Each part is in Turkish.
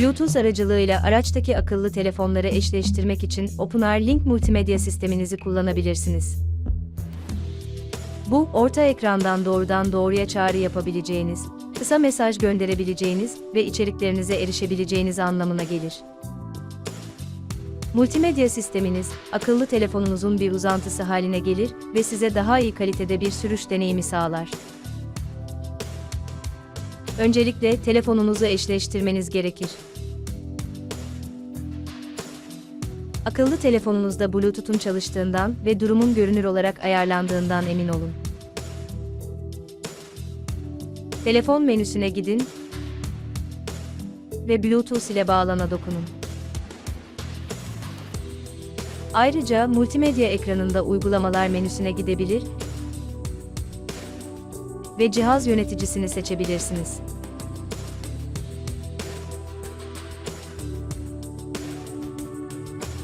Bluetooth aracılığıyla araçtaki akıllı telefonları eşleştirmek için OpenAir Link multimedya sisteminizi kullanabilirsiniz. Bu, orta ekrandan doğrudan doğruya çağrı yapabileceğiniz, kısa mesaj gönderebileceğiniz ve içeriklerinize erişebileceğiniz anlamına gelir. Multimedya sisteminiz, akıllı telefonunuzun bir uzantısı haline gelir ve size daha iyi kalitede bir sürüş deneyimi sağlar. Öncelikle telefonunuzu eşleştirmeniz gerekir. Akıllı telefonunuzda Bluetooth'un çalıştığından ve durumun görünür olarak ayarlandığından emin olun. Telefon menüsüne gidin ve Bluetooth ile bağlana dokunun. Ayrıca multimedya ekranında uygulamalar menüsüne gidebilir ve cihaz yöneticisini seçebilirsiniz.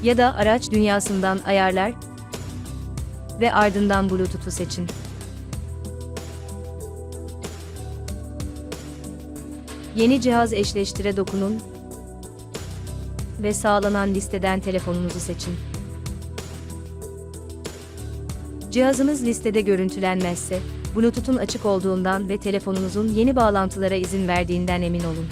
Ya da araç dünyasından ayarlar ve ardından Bluetooth'u seçin. Yeni cihaz eşleştire dokunun ve sağlanan listeden telefonunuzu seçin. Cihazınız listede görüntülenmezse, Bluetooth'un açık olduğundan ve telefonunuzun yeni bağlantılara izin verdiğinden emin olun.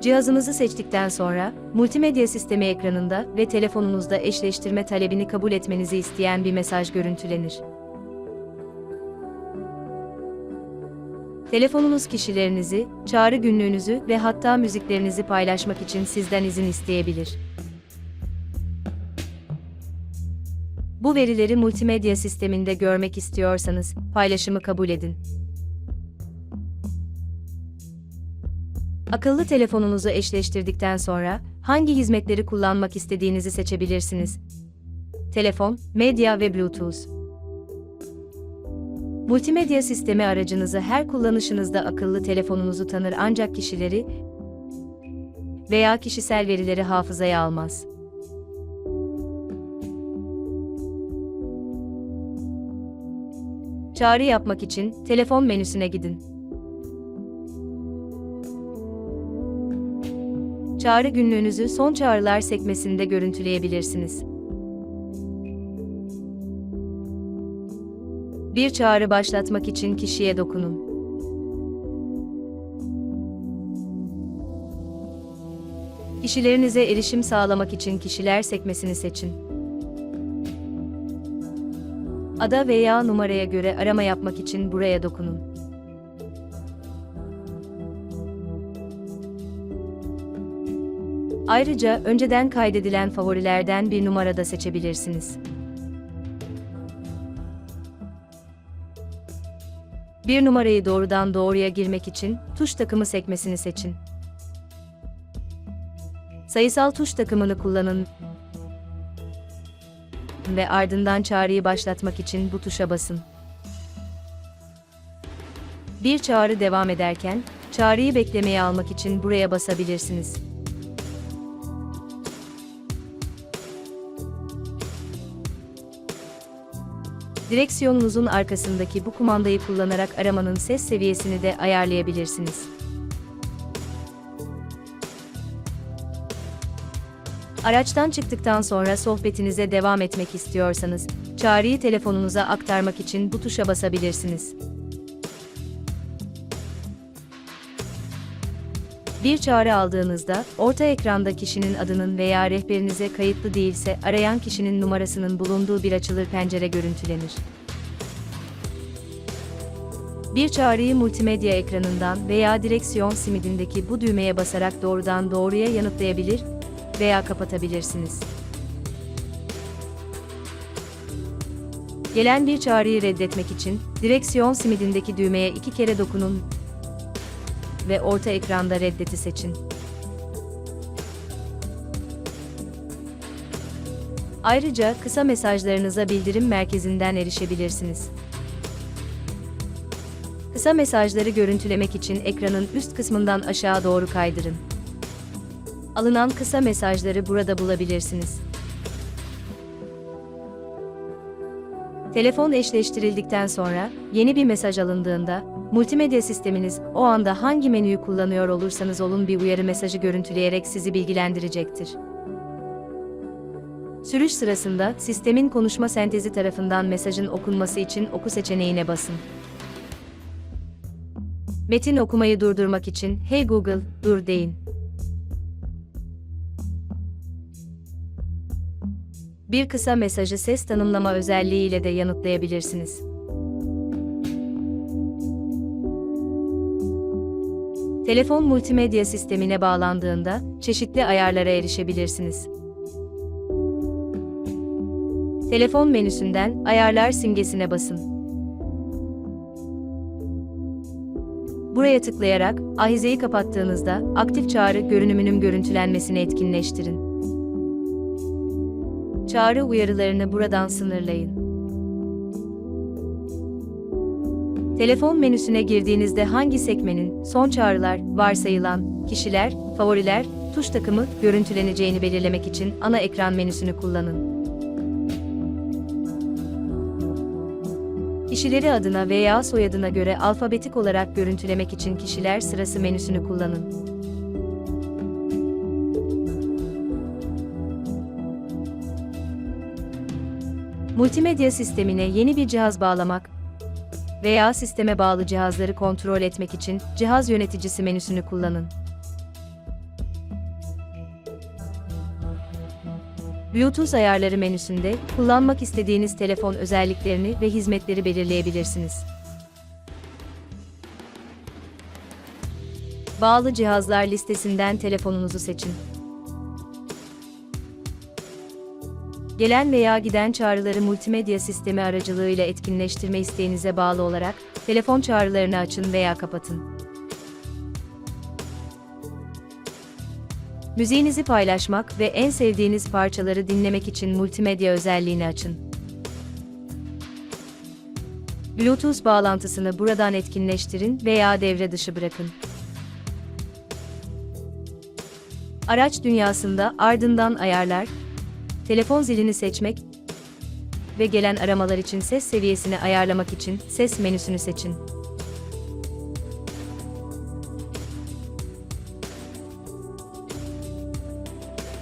Cihazınızı seçtikten sonra, multimedya sistemi ekranında ve telefonunuzda eşleştirme talebini kabul etmenizi isteyen bir mesaj görüntülenir. Telefonunuz kişilerinizi, çağrı günlüğünüzü ve hatta müziklerinizi paylaşmak için sizden izin isteyebilir. Bu verileri multimedya sisteminde görmek istiyorsanız, paylaşımı kabul edin. Akıllı telefonunuzu eşleştirdikten sonra, hangi hizmetleri kullanmak istediğinizi seçebilirsiniz. Telefon, medya ve Bluetooth. Multimedya sistemi aracınızı her kullanışınızda akıllı telefonunuzu tanır ancak kişileri veya kişisel verileri hafızaya almaz. Çağrı yapmak için telefon menüsüne gidin. Çağrı günlüğünüzü son çağrılar sekmesinde görüntüleyebilirsiniz. Bir çağrı başlatmak için kişiye dokunun. Kişilerinize erişim sağlamak için kişiler sekmesini seçin. Ada veya numaraya göre arama yapmak için buraya dokunun. Ayrıca önceden kaydedilen favorilerden bir numara da seçebilirsiniz. Bir numarayı doğrudan doğruya girmek için tuş takımı sekmesini seçin. Sayısal tuş takımını kullanın ve ardından çağrıyı başlatmak için bu tuşa basın. Bir çağrı devam ederken, çağrıyı beklemeye almak için buraya basabilirsiniz. Direksiyonunuzun arkasındaki bu kumandayı kullanarak aramanın ses seviyesini de ayarlayabilirsiniz. Araçtan çıktıktan sonra sohbetinize devam etmek istiyorsanız, çağrıyı telefonunuza aktarmak için bu tuşa basabilirsiniz. Bir çağrı aldığınızda, orta ekranda kişinin adının veya rehberinize kayıtlı değilse arayan kişinin numarasının bulunduğu bir açılır pencere görüntülenir. Bir çağrıyı multimedya ekranından veya direksiyon simidindeki bu düğmeye basarak doğrudan doğruya yanıtlayabilir veya kapatabilirsiniz. Gelen bir çağrıyı reddetmek için direksiyon simidindeki düğmeye iki kere dokunun ve orta ekranda reddeti seçin. Ayrıca kısa mesajlarınıza bildirim merkezinden erişebilirsiniz. Kısa mesajları görüntülemek için ekranın üst kısmından aşağı doğru kaydırın. Alınan kısa mesajları burada bulabilirsiniz. Telefon eşleştirildikten sonra yeni bir mesaj alındığında multimedya sisteminiz o anda hangi menüyü kullanıyor olursanız olun bir uyarı mesajı görüntüleyerek sizi bilgilendirecektir. Sürüş sırasında sistemin konuşma sentezi tarafından mesajın okunması için oku seçeneğine basın. Metin okumayı durdurmak için "Hey Google, dur" deyin. Bir kısa mesajı ses tanımlama özelliğiyle de yanıtlayabilirsiniz. Telefon multimedya sistemine bağlandığında çeşitli ayarlara erişebilirsiniz. Telefon menüsünden Ayarlar simgesine basın. Buraya tıklayarak ahizeyi kapattığınızda aktif çağrı görünümünün görüntülenmesini etkinleştirin. Çağrı uyarılarını buradan sınırlayın. Telefon menüsüne girdiğinizde hangi sekmenin son çağrılar, varsayılan, kişiler, favoriler, tuş takımı görüntüleneceğini belirlemek için ana ekran menüsünü kullanın. Kişileri adına veya soyadına göre alfabetik olarak görüntülemek için kişiler sırası menüsünü kullanın. Multimedya sistemine yeni bir cihaz bağlamak veya sisteme bağlı cihazları kontrol etmek için cihaz yöneticisi menüsünü kullanın. Bluetooth ayarları menüsünde kullanmak istediğiniz telefon özelliklerini ve hizmetleri belirleyebilirsiniz. Bağlı cihazlar listesinden telefonunuzu seçin. Gelen veya giden çağrıları multimedya sistemi aracılığıyla etkinleştirme isteğinize bağlı olarak telefon çağrılarını açın veya kapatın. Müziğinizi paylaşmak ve en sevdiğiniz parçaları dinlemek için multimedya özelliğini açın. Bluetooth bağlantısını buradan etkinleştirin veya devre dışı bırakın. Araç dünyasında ardından ayarlar, telefon zilini seçmek ve gelen aramalar için ses seviyesini ayarlamak için ses menüsünü seçin.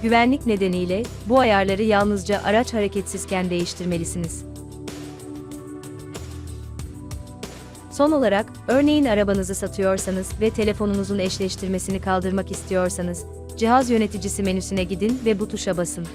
Güvenlik nedeniyle bu ayarları yalnızca araç hareketsizken değiştirmelisiniz. Son olarak, örneğin arabanızı satıyorsanız ve telefonunuzun eşleştirmesini kaldırmak istiyorsanız, cihaz yöneticisi menüsüne gidin ve bu tuşa basın.